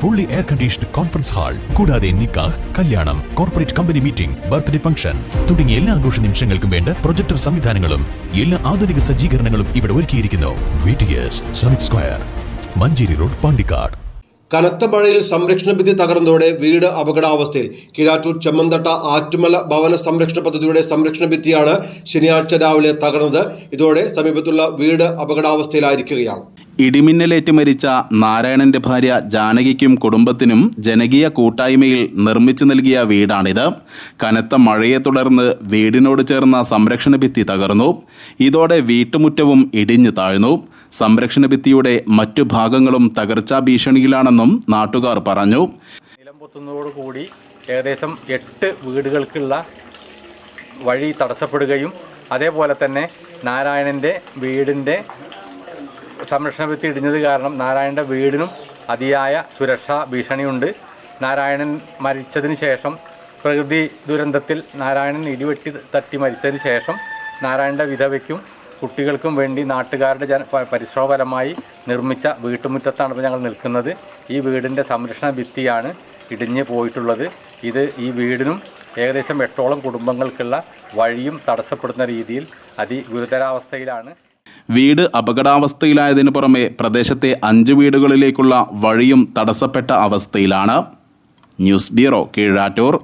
Fully air conditioned conference hall കൂടാതെ നിക്കാഹ് കല്യാണം corporate company meeting birthday function തുടങ്ങിയ എല്ലാ ആഘോഷ നിമിഷങ്ങൾക്കും വേണ്ട പ്രൊജക്ടർ സംവിധാനങ്ങളും എല്ലാ ആധുനിക സജ്ജീകരണങ്ങളും ഇവിടെ ഒരുക്കിയിരിക്കുന്നു. Square Manjeri road Pandikkad. കനത്ത മഴയിൽ സംരക്ഷണ ഭിത്തി തകർന്നതോടെ വീട് അപകടാവസ്ഥയിൽ കിഴാറ്റൂർ ചെമ്മന്തട്ട ആറ്റുമല ഭവന സംരക്ഷണ പദ്ധതിയുടെ സംരക്ഷണ ഭിത്തിയാണ് ശനിയാഴ്ച രാവിലെ തകർന്നത്. ഇതോടെ സമീപത്തുള്ള വീട് അപകടാവസ്ഥയിലായിരിക്കുകയാണ്. ഇടിമിന്നലേറ്റ് മരിച്ച നാരായണന്റെ ഭാര്യ ജാനകിക്കും കുടുംബത്തിനും ജനകീയ കൂട്ടായ്മയിൽ നിർമ്മിച്ചു നൽകിയ വീടാണിത്. കനത്ത മഴയെ തുടർന്ന് വീടിനോട് ചേർന്ന സംരക്ഷണ ഭിത്തി തകർന്നു. ഇതോടെ വീട്ടുമുറ്റവും ഇടിഞ്ഞു താഴ്ന്നു. സംരക്ഷണ ഭിത്തിയുടെ മറ്റു ഭാഗങ്ങളും തകർച്ചാ ഭീഷണിയിലാണെന്നും നാട്ടുകാർ പറഞ്ഞു. കൂടി ഏകദേശം എട്ട് വീടുകൾക്കുള്ള വഴി തടസ്സപ്പെടുകയും അതേപോലെ തന്നെ നാരായണന്റെ വീടിന്റെ സംരക്ഷണ ഭിത്തി ഇടിഞ്ഞത് കാരണം നാരായണന്റെ വീടിനും അതിയായ സുരക്ഷാ ഭീഷണിയുണ്ട്. നാരായണൻ മരിച്ചതിന് ശേഷം പ്രകൃതി ദുരന്തത്തിൽ നാരായണൻ ഇടിവെട്ടി തട്ടി മരിച്ചതിന് ശേഷം നാരായണന്റെ വിധവയ്ക്കും കുട്ടികൾക്കും വേണ്ടി നാട്ടുകാരുടെ ജന പരിശ്രമപരമായി നിർമ്മിച്ച വീട്ടുമുറ്റത്താണ് ഞങ്ങൾ നിൽക്കുന്നത്. ഈ വീടിന്റെ സംരക്ഷണ ഭിത്തിയാണ് ഇടിഞ്ഞ് പോയിട്ടുള്ളത്. ഇത് ഈ വീടിനും ഏകദേശം എട്ടോളം കുടുംബങ്ങൾക്കുള്ള വഴിയും തടസ്സപ്പെടുന്ന രീതിയിൽ അതിഗുരുതരാവസ്ഥയിലാണ് വീട് അപകടാവസ്ഥയിലായതിനു പുറമെ പ്രദേശത്തെ അഞ്ച് വീടുകളിലേക്കുള്ള വഴിയും തടസ്സപ്പെട്ട അവസ്ഥയിലാണ്. News bureau Keezhattur.